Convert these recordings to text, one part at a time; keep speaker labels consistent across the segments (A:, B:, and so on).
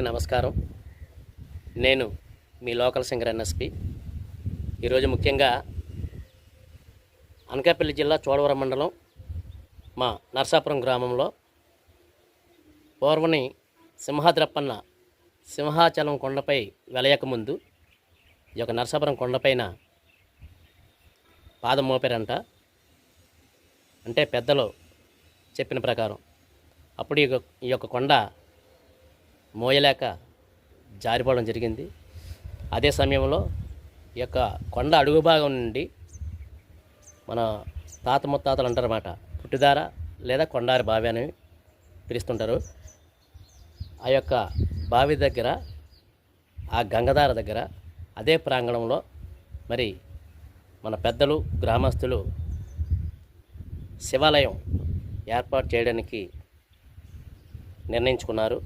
A: నమస్కారం. నేను మీ local singer NSP. ఈరోజు ముఖ్యంగా అనకాపల్లి జిల్లా చోడవరం మండలం మా నర్సాపురం గ్రామంలో పూర్వని సింహాద్రప్పన్న సింహాచలం కొండపై వెలయకముందు ఈ యొక్క నర్సాపురం కొండపైన పాదం మోపారంట. అంటే పెద్దలు చెప్పిన ప్రకారం. అప్పుడు ఈ యొక్క- ఈ యొక్క కొండ మోయలేక జారిపోవడం జరిగింది. అదే సమయంలో ఈ యొక్క కొండ అడుగు భాగం నుండి మన తాత ముత్తాతలు అంటారన్నమాట పుట్టిదార లేదా కొండారి బావి అని పిలుస్తుంటారు. ఆ యొక్క బావి దగ్గర ఆ గంగధార దగ్గర అదే ప్రాంగణంలో మరి మన పెద్దలు గ్రామస్తులు శివాలయం ఏర్పాటు చేయడానికి నిర్ణయించుకున్నారు.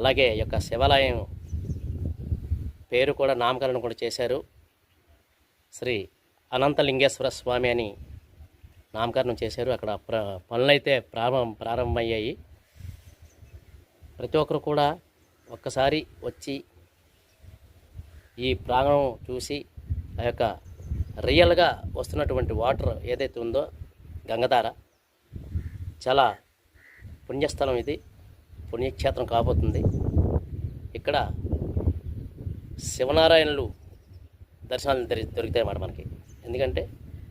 A: అలాగే యొక్క శివాలయం పేరు కూడా నామకరణం కూడా చేశారు. శ్రీ అనంతలింగేశ్వర స్వామి అని నామకరణం చేశారు. అక్కడ ప్ర పనులైతే ప్రారంభం ప్రారంభమయ్యాయి. ప్రతి ఒక్కరు కూడా ఒక్కసారి వచ్చి ఈ ప్రాంగణం చూసి ఆ యొక్క రియల్గా వస్తున్నటువంటి వాటర్ ఏదైతే ఉందో గంగధార. చాలా పుణ్యస్థలం ఇది. పుణ్యక్షేత్రం కాబోతుంది. ఇక్కడ శివనారాయణులు దర్శనాలు దొరుకుతాయి అన్నమాట మనకి. ఎందుకంటే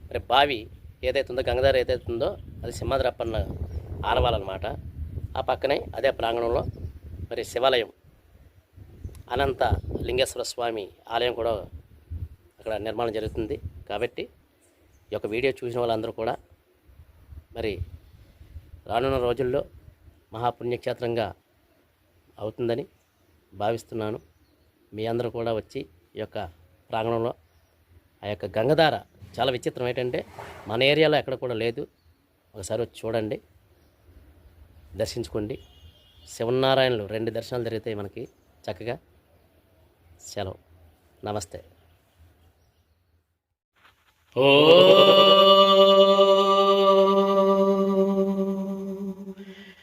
A: మరి బావి ఏదైతే ఉందో గంగధార ఏదైతే ఉందో అది సింహాద్రప్పన్న ఆనవాలన్నమాట. ఆ పక్కనే అదే ప్రాంగణంలో మరి శివాలయం. అనంత లింగేశ్వర స్వామి ఆలయం కూడా అక్కడ నిర్మాణం జరుగుతుంది. కాబట్టి ఈ యొక్క వీడియో చూసిన వాళ్ళందరూ కూడా మరి రానున్న రోజుల్లో మహాపుణ్యక్షేత్రంగా అవుతుందని భావిస్తున్నాను. మీ అందరూ కూడా వచ్చి ఈ యొక్క ప్రాంగణంలో ఆ యొక్క గంగధార చాలా విచిత్రం ఏంటంటే మన ఏరియాలో ఎక్కడ కూడా లేదు. ఒకసారి వచ్చి చూడండి. దర్శించుకోండి. శివనారాయణలు రెండు దర్శనాలు జరిగితే మనకి చక్కగా సెలవు. నమస్తే. ఓ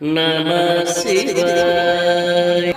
A: Namah Shivaya.